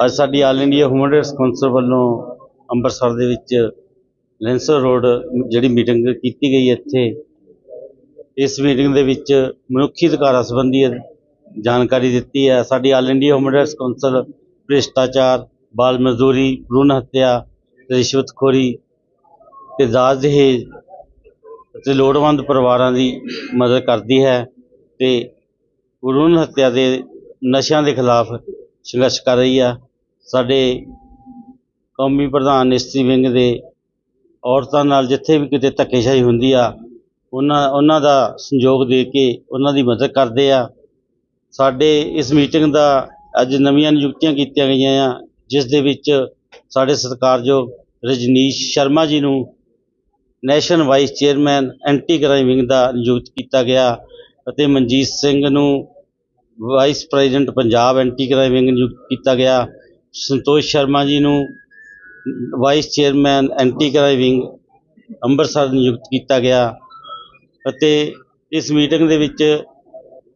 ਅੱਜ ਸਾਡੀ all India human rights council ਵੱਲੋਂ ਅੰਮ੍ਰਿਤਸਰ ਦੇ ਵਿੱਚ ਲੈਂਸਰ ਰੋਡ ਜਿਹੜੀ ਮੀਟਿੰਗ ਕੀਤੀ ਗਈ ਇੱਥੇ, ਇਸ ਮੀਟਿੰਗ ਦੇ ਵਿੱਚ ਮਨੁੱਖੀ ਅਧਿਕਾਰਾਂ ਸੰਬੰਧੀ ਜਾਣਕਾਰੀ ਦਿੱਤੀ ਹੈ। ਸਾਡੀ all India human rights council ਭ੍ਰਿਸ਼ਟਾਚਾਰ, ਬਾਲ ਮਜ਼ਦੂਰੀ, ਭਰੂਣ ਹੱਤਿਆ ਰਿਸ਼ਵਤਖੋਰੀ ਤੇ ਦਾਜ ਦਹੇਜ ਅਤੇ ਲੋੜਵੰਦ ਪਰਿਵਾਰਾਂ ਦੀ ਮਦਦ ਕਰਦੀ ਹੈ ਤੇ ਭਰੂਣ ਹੱਤਿਆ ਦੇ ਨਸ਼ਿਆਂ ਦੇ ਖਿਲਾਫ ਸੰਘਰਸ਼ ਕਰ ਰਹੀ ਆ ਸਾਡੇ ਕੌਮੀ ਪ੍ਰਧਾਨ ਇਸਤਰੀ ਵਿੰਗ ਦੇ ਔਰਤਾਂ ਨਾਲ ਜਿੱਥੇ ਵੀ ਕਿਤੇ ਧੱਕੇਸ਼ਾਹੀ ਹੁੰਦੀ ਆ, ਉਹਨਾਂ ਉਹਨਾਂ ਦਾ ਸੰਯੋਗ ਦੇ ਕੇ ਉਹਨਾਂ ਦੀ ਮਦਦ ਕਰਦੇ ਆ। ਸਾਡੇ ਇਸ ਮੀਟਿੰਗ ਦਾ ਅੱਜ ਨਵੀਆਂ ਨਿਯੁਕਤੀਆਂ ਕੀਤੀਆਂ ਗਈਆਂ ਆ, ਜਿਸ ਦੇ ਵਿੱਚ ਸਾਡੇ ਸਤਿਕਾਰਯੋਗ ਰਜਨੀਸ਼ ਸ਼ਰਮਾ ਜੀ ਨੂੰ national vice chairman anti crime wing ਦਾ ਨਿਯੁਕਤ ਕੀਤਾ ਗਿਆ ਅਤੇ ਮਨਜੀਤ ਸਿੰਘ ਨੂੰ vice president Punjab anti crime wing ਨਿਯੁਕਤ ਕੀਤਾ ਗਿਆ। ਸੰਤੋਸ਼ ਸ਼ਰਮਾ ਜੀ ਨੂੰ vice chairman anti crime wing Amritsar ਨਿਯੁਕਤ ਕੀਤਾ ਗਿਆ ਅਤੇ ਇਸ ਮੀਟਿੰਗ ਦੇ ਵਿੱਚ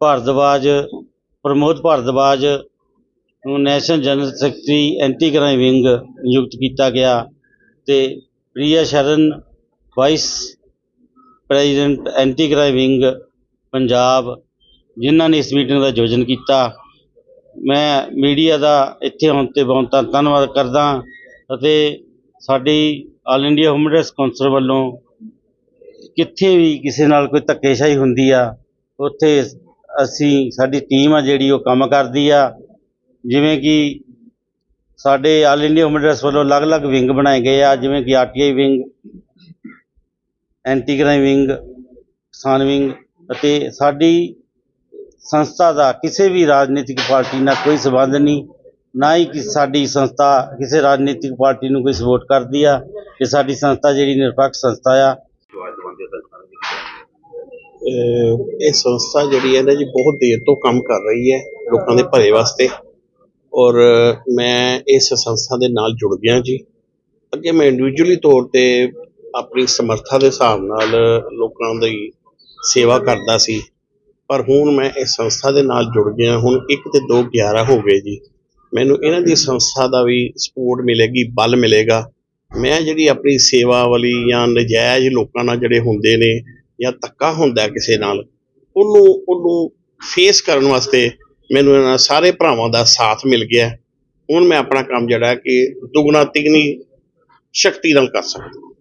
ਭਾਰਦਵਾਜ, ਪ੍ਰਮੋਦ ਭਾਰਦਵਾਜ ਨੂੰ national general secretary anti crime wing ਨਿਯੁਕਤ ਕੀਤਾ ਗਿਆ ਤੇ Priya Sharan, vice president anti crime wing Punjab, ਜਿਨ੍ਹਾਂ ਨੇ ਇਸ ਮੀਟਿੰਗ ਦਾ ਆਯੋਜਨ ਕੀਤਾ। ਮੈਂ ਮੀਡੀਆ ਦਾ ਇੱਥੇ ਆਉਣ ਤੇ ਬਹੁਤ ਧੰਨਵਾਦ ਕਰਦਾ ਅਤੇ ਸਾਡੀ all India human rights council ਵੱਲੋਂ ਕਿੱਥੇ ਵੀ ਕਿਸੇ ਨਾਲ ਕੋਈ ਧੱਕੇਸ਼ਾਹੀ ਹੁੰਦੀ ਆ, ਉੱਥੇ ਅਸੀਂ, ਸਾਡੀ ਟੀਮ ਆ ਜਿਹੜੀ ਉਹ ਕੰਮ ਕਰਦੀ ਆ। ਜਿਵੇਂ ਕਿ ਸਾਡੇ ਆਲ ਇੰਡੀਆ ਹਿਊਮਨ ਰਾਈਟਸ ਵੱਲੋਂ ਅਲੱਗ-ਅਲੱਗ ਵਿੰਗ ਬਣਾਏ ਗਏ ਆ, ਜਿਵੇਂ ਕਿ RTI wing anti crime wing, ਕਿਸਾਨ ਵਿੰਗ ਅਤੇ ਸਾਡੀ ਸੰਸਥਾ ਦਾ ਕਿਸੇ ਵੀ ਰਾਜਨੀਤਿਕ ਪਾਰਟੀ ਨਾਲ ਕੋਈ ਸੰਬੰਧ ਨਹੀਂ, ਨਾ ਹੀ ਕਿ ਸਾਡੀ ਸੰਸਥਾ ਕਿਸੇ ਰਾਜਨੀਤਿਕ ਪਾਰਟੀ ਨੂੰ ਕੋਈ ਸਪੋਰਟ ਕਰਦੀ ਆ ਕਿ ਸਾਡੀ ਸੰਸਥਾ ਜਿਹੜੀ ਨਿਰਪੱਖ ਸੰਸਥਾ ਆ। ਇਹ ਸੰਸਥਾ ਜਿਹੜੀ ਹੈ ਨਾ ਜੀ ਬਹੁਤ ਦੇਰ ਤੋਂ ਕੰਮ ਕਰ ਰਹੀ ਹੈ ਲੋਕਾਂ ਦੇ ਭਲੇ ਵਾਸਤੇ। ਔਰ ਮੈਂ ਇਸ ਸੰਸਥਾ ਦੇ ਨਾਲ ਜੁੜ ਗਿਆ ਜੀ। ਅੱਗੇ ਮੈਂ ਇੰਡੀਵਿਜੂਅਲੀ ਤੌਰ ਤੇ ਆਪਣੀ ਸਮਰੱਥਾ ਦੇ ਹਿਸਾਬ ਨਾਲ ਲੋਕਾਂ ਦੀ ਸੇਵਾ ਕਰਦਾ ਸੀ। ਪਰ ਹੁਣ ਮੈਂ ਇਸ ਸੰਸਥਾ ਦੇ ਨਾਲ ਜੁੜ ਗਿਆ ਹੁਣ 1 ਤੇ 2 11 ਹੋ ਗਏ ਜੀ। ਮੈਨੂੰ ਇਹਨਾਂ ਦੀ ਸੰਸਥਾ ਦਾ ਵੀ ਸਪੋਰਟ ਮਿਲੇਗੀ, ਬਲ ਮਿਲੇਗਾ। ਮੈਂ ਜਿਹੜੀ ਆਪਣੀ ਸੇਵਾ ਵਾਲੀ ਜਾਂ ਨਜਾਇਜ਼ ਲੋਕਾਂ ਨਾਲ ਜਿਹੜੇ ਹੁੰਦੇ ਨੇ ਜਾਂ ਧੱਕਾ ਹੁੰਦਾ ਕਿਸੇ ਨਾਲ, ਉਹਨੂੰ ਉਹਨੂੰ ਫੇਸ ਕਰਨ ਵਾਸਤੇ ਮੈਨੂੰ ਇਹਨਾਂ ਸਾਰੇ ਭਰਾਵਾਂ ਦਾ ਸਾਥ ਮਿਲ ਗਿਆ। ਹੁਣ ਮੈਂ ਆਪਣਾ ਕੰਮ ਜਿਹੜਾ ਕਿ ਦੁਗਣਾ ਤਿਗਣੀ ਸ਼ਕਤੀ ਨਾਲ ਕਰ ਸਕਦਾ।